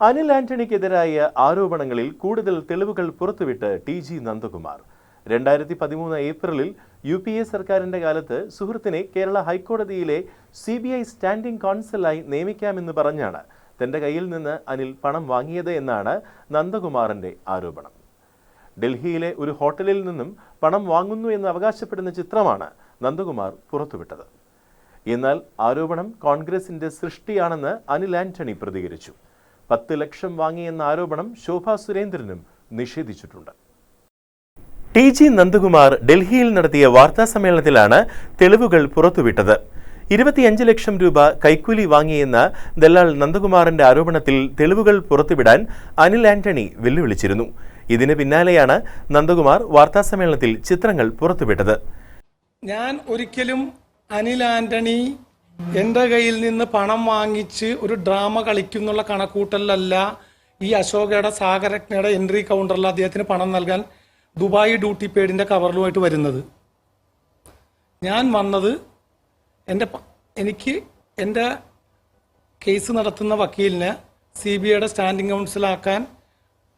അനിൽ ആന്റണിക്കെതിരായ ആരോപണങ്ങളിൽ കൂടുതൽ തെളിവുകൾ പുറത്തുവിട്ട് ടി ജി നന്ദകുമാർ. രണ്ടായിരത്തി പതിമൂന്ന് ഏപ്രിലിൽ യു പി എ സർക്കാരിന്റെ കാലത്ത് സുഹൃത്തിനെ കേരള ഹൈക്കോടതിയിലെ സി ബി ഐ സ്റ്റാൻഡിംഗ് കോൺസലായി നിയമിക്കാമെന്ന് പറഞ്ഞാണ് തന്റെ കയ്യിൽ നിന്ന് അനിൽ പണം വാങ്ങിയത് എന്നാണ് നന്ദകുമാറിന്റെ ആരോപണം. ഡൽഹിയിലെ ഒരു ഹോട്ടലിൽ നിന്നും പണം വാങ്ങുന്നു എന്ന് അവകാശപ്പെടുന്ന ചിത്രമാണ് നന്ദകുമാർ പുറത്തുവിട്ടത്. എന്നാൽ ആരോപണം കോൺഗ്രസിന്റെ സൃഷ്ടിയാണെന്ന് അനിൽ ആന്റണി പ്രതികരിച്ചു. പത്ത് ലക്ഷം വാങ്ങിയെന്ന ആരോപണം ശോഭാ സുരേന്ദ്രനും നിഷേധിച്ചിട്ടുണ്ട്. ടി ജി നന്ദകുമാർ ഡൽഹിയിൽ നടത്തിയ വാർത്താ സമ്മേളനത്തിലാണ് തെളിവുകൾ പുറത്തുവിട്ടത്. ഇരുപത്തിയഞ്ച് ലക്ഷം രൂപ കൈക്കൂലി വാങ്ങിയെന്ന ദല്ലാൽ നന്ദകുമാറിന്റെ ആരോപണത്തിൽ തെളിവുകൾ പുറത്തുവിടാൻ അനിൽ ആന്റണി വെല്ലുവിളിച്ചിരുന്നു. ഇതിന് പിന്നാലെയാണ് നന്ദകുമാർ വാർത്താ സമ്മേളനത്തിൽ ചിത്രങ്ങൾ പുറത്തുവിട്ടത്. ഞാൻ ഒരിക്കലും അനിൽ ആന്റണി എന്റെ കയ്യിൽ നിന്ന് പണം വാങ്ങിച്ച് ഒരു ഡ്രാമ കളിക്കുന്നുള്ള കണക്കൂട്ടലല്ല ഈ അശോകയുടെ സാഗരജ്ഞയുടെ എൻട്രി കൗണ്ടറിൽ അദ്ദേഹത്തിന് പണം നൽകാൻ ദുബായ് ഡ്യൂട്ടി പേഡിന്റെ കവറിലുമായിട്ട് വരുന്നത്. ഞാൻ വന്നത് എന്റെ എനിക്ക് എന്റെ കേസ് നടത്തുന്ന വക്കീലിനെ സി ബി ഐയുടെ സ്റ്റാൻഡിംഗ് കൗൺസിലാക്കാൻ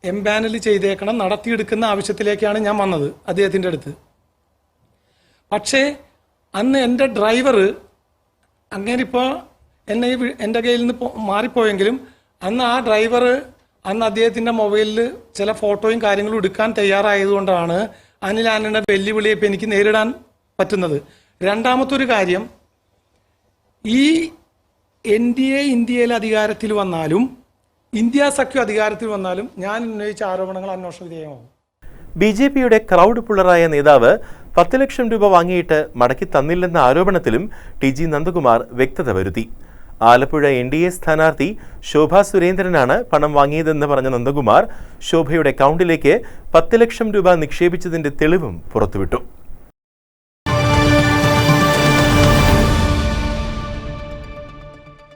എംപാനൽ ചെയ്തേക്കണം നടത്തിയെടുക്കുന്ന ആവശ്യത്തിലേക്കാണ് ഞാൻ വന്നത് അദ്ദേഹത്തിന്റെ അടുത്ത്. പക്ഷേ അന്ന് എന്റെ ഡ്രൈവർ അങ്ങനെ ഇപ്പോൾ എന്നെ എന്റെ കയ്യിൽ നിന്ന് മാറിപ്പോയെങ്കിലും അന്ന് ആ ഡ്രൈവർ അന്ന് അദ്ദേഹത്തിന്റെ മൊബൈലിൽ ചില ഫോട്ടോയും കാര്യങ്ങളും എടുക്കാൻ തയ്യാറായതുകൊണ്ടാണ് അനിൽ ആനയുടെ വെല്ലുവിളിയെ ഇപ്പം എനിക്ക് നേരിടാൻ പറ്റുന്നത്. രണ്ടാമത്തെ ഒരു കാര്യം ഈ എൻ ഡി എ ഇന്ത്യയിൽ അധികാരത്തിൽ വന്നാലും ഇന്ത്യ സഖ്യം അധികാരത്തിൽ വന്നാലും ഞാൻ ഉന്നയിച്ച ആരോപണങ്ങൾ അന്വേഷണ വിധേയമാകും ബി ജെ പിയുടെ ക്രൗഡ് പുള്ളറായ നേതാവ് പത്ത് ലക്ഷം രൂപ വാങ്ങിയിട്ട് മടക്കി തന്നില്ലെന്ന ആരോപണത്തിലും ടി ജി നന്ദകുമാർ വ്യക്തത വരുത്തി. ആലപ്പുഴ എൻ ഡി എ സ്ഥാനാർത്ഥി ശോഭ സുരേന്ദ്രനാണ് പണം വാങ്ങിയതെന്ന് പറഞ്ഞ നന്ദകുമാർ ശോഭയുടെ അക്കൗണ്ടിലേക്ക് പത്ത് ലക്ഷം രൂപ നിക്ഷേപിച്ചതിന്റെ തെളിവും പുറത്തുവിട്ടു.